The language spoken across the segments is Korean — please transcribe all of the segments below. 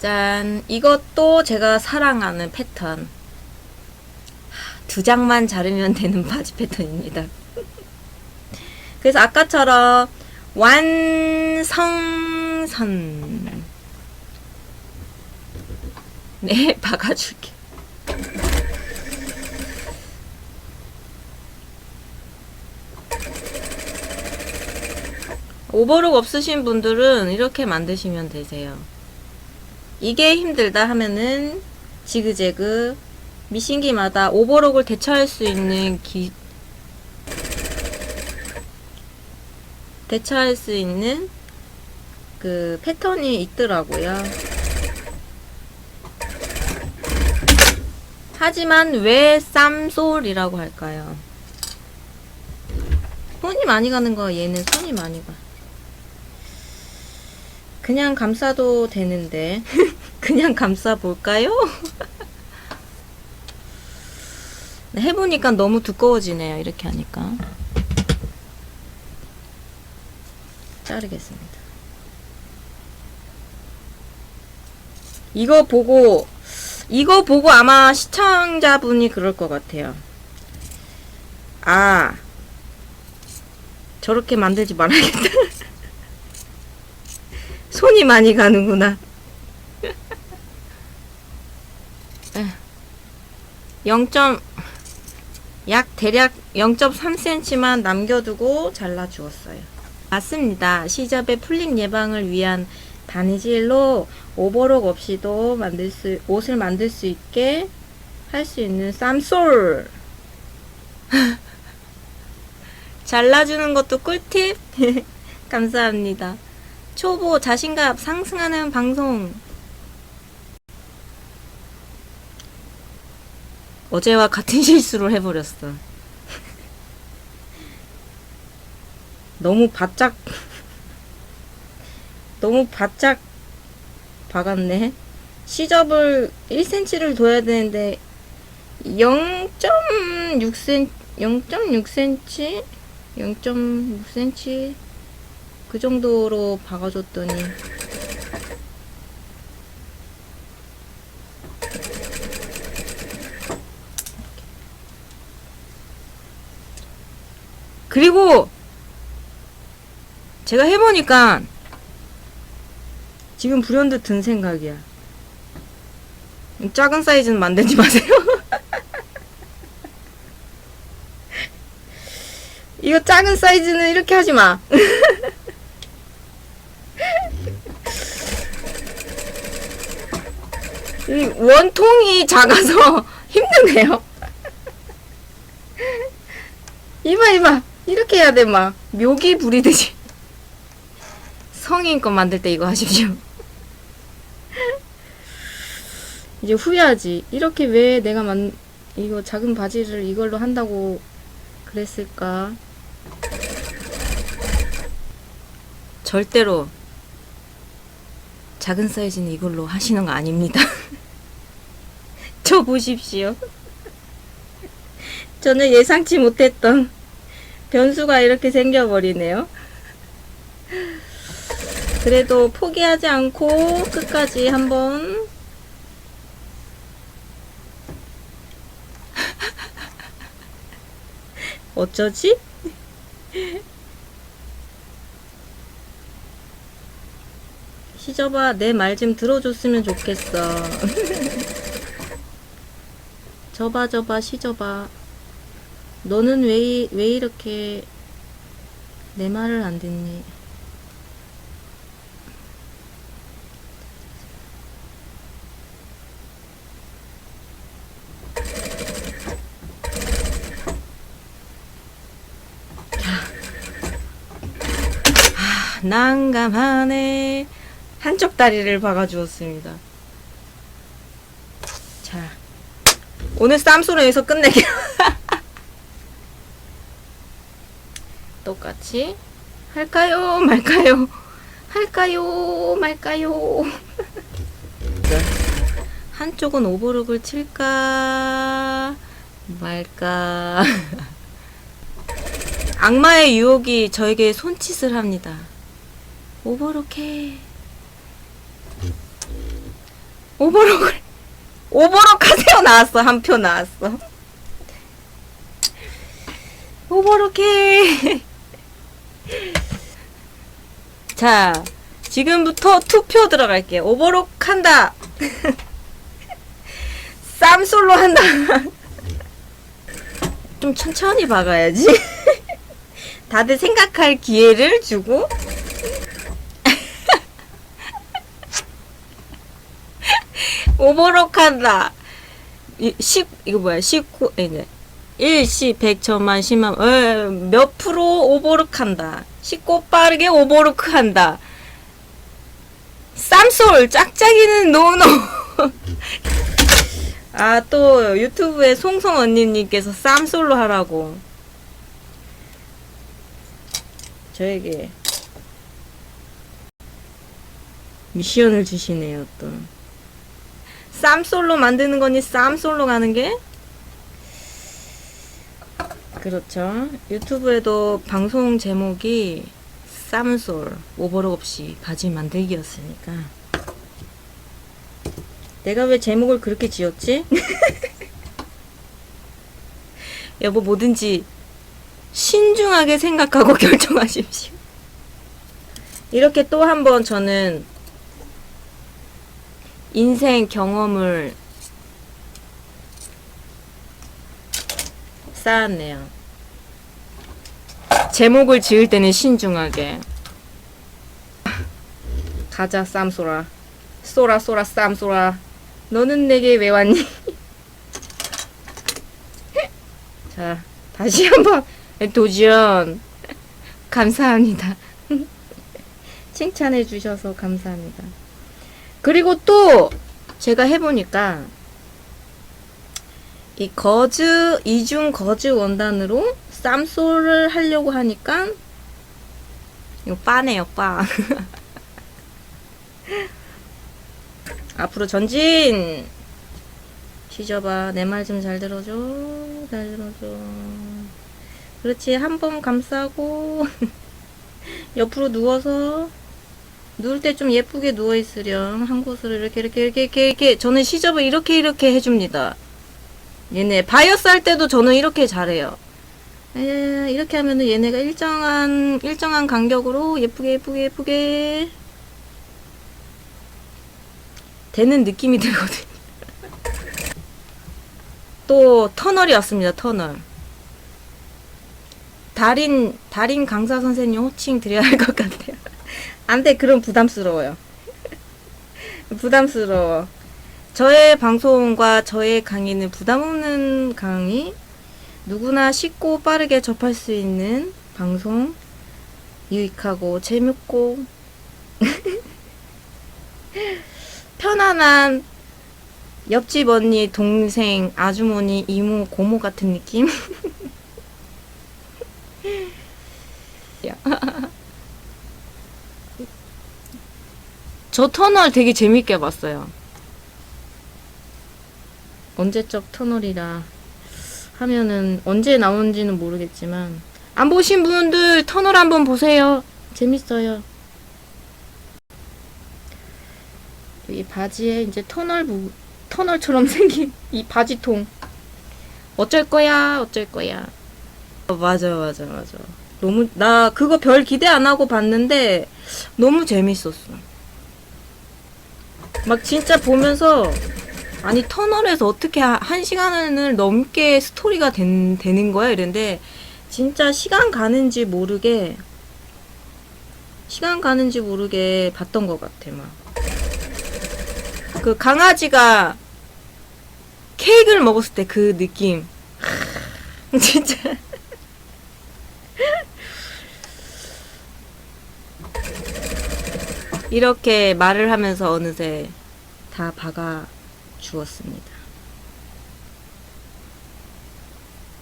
짠. 이것도 제가 사랑하는 패턴. 두 장만 자르면 되는 바지 패턴입니다. 그래서 아까처럼 완성선. 네, 박아줄게. 오버룩 없으신 분들은 이렇게 만드시면 되세요. 이게 힘들다 하면은 지그재그 미신기마다 오버룩을 대처할 수 있는 기 대처할 수 있는 그 패턴이 있더라고요. 하지만 왜 쌈솔이라고 할까요? 손이 많이 가는 거 얘는 손이 많이 가. 그냥 감싸도 되는데 그냥 감싸 볼까요? 해보니까 너무 두꺼워지네요. 이렇게 하니까 자르겠습니다. 이거 보고 이거 보고 아마 시청자분이 그럴 것 같아요. 아 저렇게 만들지 말아야겠다. 손이 많이 가는구나. 0. 약 대략 0.3cm만 남겨두고 잘라 주었어요. 맞습니다. 시접의 풀림 예방을 위한 바느질로 오버룩 없이도 만들 수 옷을 만들 수 있게 할 수 있는 쌈솔. 잘라주는 것도 꿀팁. 감사합니다. 초보 자신감 상승하는 방송. 어제와 같은 실수를 해버렸어. 너무 바짝, 너무 바짝 박았네. 시접을 1cm를 둬야 되는데 0.6cm, 0.6cm, 0.6cm 그 정도로 박아줬더니 그리고 제가 해보니까 지금 불현듯 든 생각이야. 작은 사이즈는 만들지 마세요. 이거 작은 사이즈는 이렇게 하지 마. 이 원통이 작아서 힘드네요. 이봐 이봐 이렇게 해야 돼 막 묘기 부리듯이 성인껏 만들 때 이거 하십시오. 이제 후회하지. 이렇게 왜 내가 만 이거 작은 바지를 이걸로 한다고 그랬을까? 절대로 작은 사이즈는 이걸로 하시는 거 아닙니다. 저 보십시오. 저는 예상치 못했던 변수가 이렇게 생겨버리네요. 그래도 포기하지 않고 끝까지 한번 어쩌지? 시저봐 내말 좀 들어줬으면 좋겠어. 저봐 저봐 시저봐 너는 왜, 이- 왜 이렇게 내 말을 안 듣니? 아, 난감하네. 한쪽 다리를 박아주었습니다. 자, 오늘 쌈소리에서 끝내기 로. 똑같이 할까요? 말까요? 할까요? 말까요? 한쪽은 오버룩을 칠까 말까 악마의 유혹이 저에게 손짓을 합니다. 오버룩해. 오버로크 오버로크 하세요 나왔어 한 표 나왔어 오버로크 자 지금부터 투표 들어갈게요. 오버로크 한다. 쌈솔로 한다. 좀 천천히 박아야지. 다들 생각할 기회를 주고. 오버로크 한다. 이, 10, 이거 뭐야? 19 이제 1, 10, 100, 천만, 10만 어, 몇 프로 오버로크 한다. 쉽고 빠르게 오버로크 한다. 쌈솔 짝짝이는 노노. 아 또 유튜브에 송송 언니님께서 쌈솔로 하라고. 저에게 미션을 주시네요 또. 쌈솔로 만드는 거니 쌈솔로 가는 게 그렇죠 유튜브에도 방송 제목이 쌈솔 오버럭 없이 바지 만들기였으니까 내가 왜 제목을 그렇게 지었지? 여보 뭐든지 신중하게 생각하고 결정하십시오. 이렇게 또 한 번 저는 인생 경험을 쌓았네요. 제목을 지을 때는 신중하게. 가자 쌈소라. 쏘라 쏘라 쌈소라. 너는 내게 왜 왔니? 자, 다시 한번 도전. 감사합니다. 칭찬해 주셔서 감사합니다. 그리고 또 제가 해보니까 이 거즈 이중 거즈 원단으로 쌈소를 하려고 하니까 이거 빠네요 빠. 앞으로 전진. 시져봐 내 말 좀 잘 들어줘 잘 들어줘. 그렇지 한 번 감싸고 옆으로 누워서 누울 때 좀 예쁘게 누워 있으렴 한 곳으로 이렇게 이렇게 이렇게 이렇게 이렇게 저는 시접을 이렇게 이렇게 해줍니다. 얘네 바이어스 할 때도 저는 이렇게 잘해요. 에, 이렇게 하면은 얘네가 일정한 일정한 간격으로 예쁘게 예쁘게 예쁘게 되는 느낌이 들거든요. 또 터널이 왔습니다. 터널. 달인 달인 강사 선생님 호칭 드려야 할 것 같아요. 안돼 그럼 부담스러워요. 부담스러워. 저의 방송과 저의 강의는 부담 없는 강의, 누구나 쉽고 빠르게 접할 수 있는 방송, 유익하고 재밌고 편안한 옆집 언니, 동생, 아주머니, 이모, 고모 같은 느낌? 야. 저 터널 되게 재밌게 봤어요. 언제적 터널이라 하면은 언제 나온지는 모르겠지만 안 보신 분들 터널 한번 보세요. 재밌어요. 이 바지에 이제 터널 부, 터널처럼 생긴 이 바지통. 어쩔 거야, 어쩔 거야. 어, 맞아, 맞아, 맞아. 너무, 나 그거 별 기대 안 하고 봤는데 너무 재밌었어. 막 진짜 보면서 아니 터널에서 어떻게 하- 한 시간을 넘게 스토리가 된, 되는 거야? 이랬는데 진짜 시간 가는지 모르게 시간 가는지 모르게 봤던 것 같아 막. 그 강아지가 케이크를 먹었을 때 그 느낌. 진짜. 이렇게 말을 하면서 어느새 다 박아 주었습니다.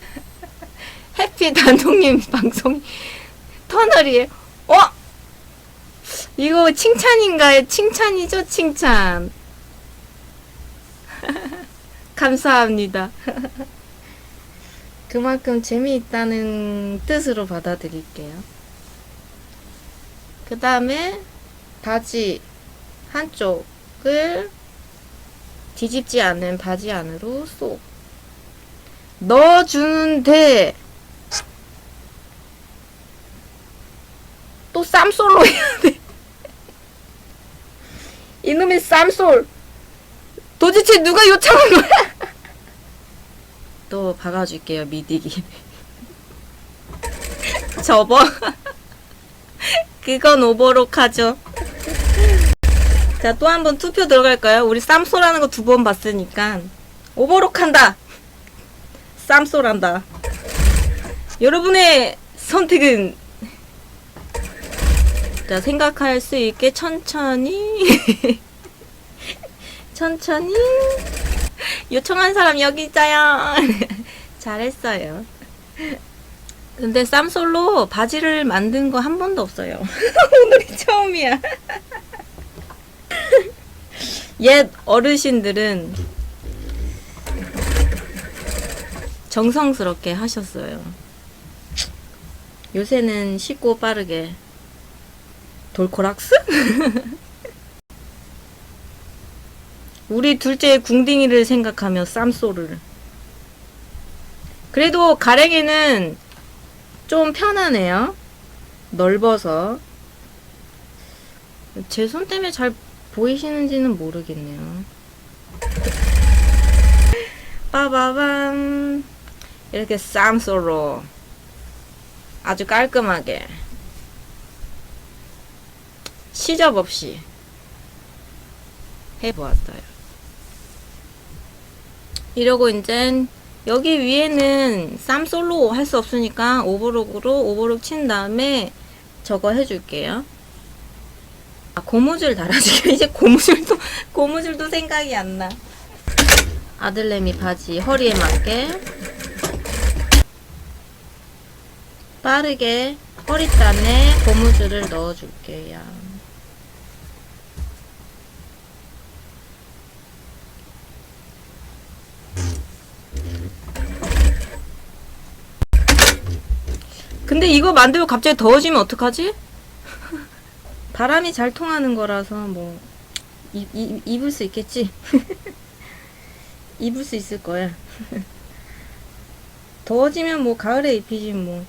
해피 단독님 방송 터널이에요. 어? 이거 칭찬인가요? 칭찬이죠, 칭찬. 감사합니다. 그만큼 재미있다는 뜻으로 받아들일게요. 그 다음에 바지 한쪽을 뒤집지 않은 바지 안으로 쏙 넣어주는데 또 쌈솔로 해야 돼. 이놈의 쌈솔 도대체 누가 요청한 거야? 또 박아줄게요 미디기 접어 그건 오버록 하죠 자 또 한 번 투표 들어갈까요? 우리 쌈소라는 거 두 번 봤으니까. 오버록 한다. 쌈소란다. 여러분의 선택은? 자 생각할 수 있게 천천히. 천천히. 요청한 사람 여기 있어요. 잘했어요. 근데 쌈솔로 바지를 만든 거 한 번도 없어요. 오늘이 처음이야 옛 어르신들은 정성스럽게 하셨어요. 요새는 쉽고 빠르게 돌코락스? 우리 둘째의 궁딩이를 생각하며 쌈소를 그래도 가랭이는 좀 편하네요. 넓어서 제 손 때문에 잘 보이시는지는 모르겠네요. 빠바밤 이렇게 쌈소로 아주 깔끔하게 시접 없이 해보았어요. 이러고 이제 여기 위에는 쌈솔로 할 수 없으니까 오버록으로 오버록 친 다음에 저거 해줄게요. 아, 고무줄 달아주게 이제 고무줄도 고무줄도 생각이 안 나. 아들내미 바지 허리에 맞게 빠르게 허리단에 고무줄을 넣어줄게요. 근데 이거 만들고 갑자기 더워지면 어떡하지? 바람이 잘 통하는 거라서 뭐 입, 입, 입을 수 있겠지? 입을 수 있을 거야. 더워지면 뭐 가을에 입히지 뭐.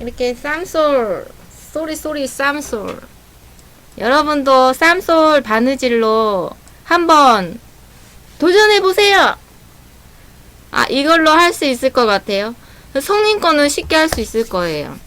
이렇게 쌈솔 쏘리 쏘리 쌈솔 여러분도 쌈솔 바느질로 한번 도전해 보세요. 아 이걸로 할 수 있을 것 같아요. 성인 거는 쉽게 할 수 있을 거예요.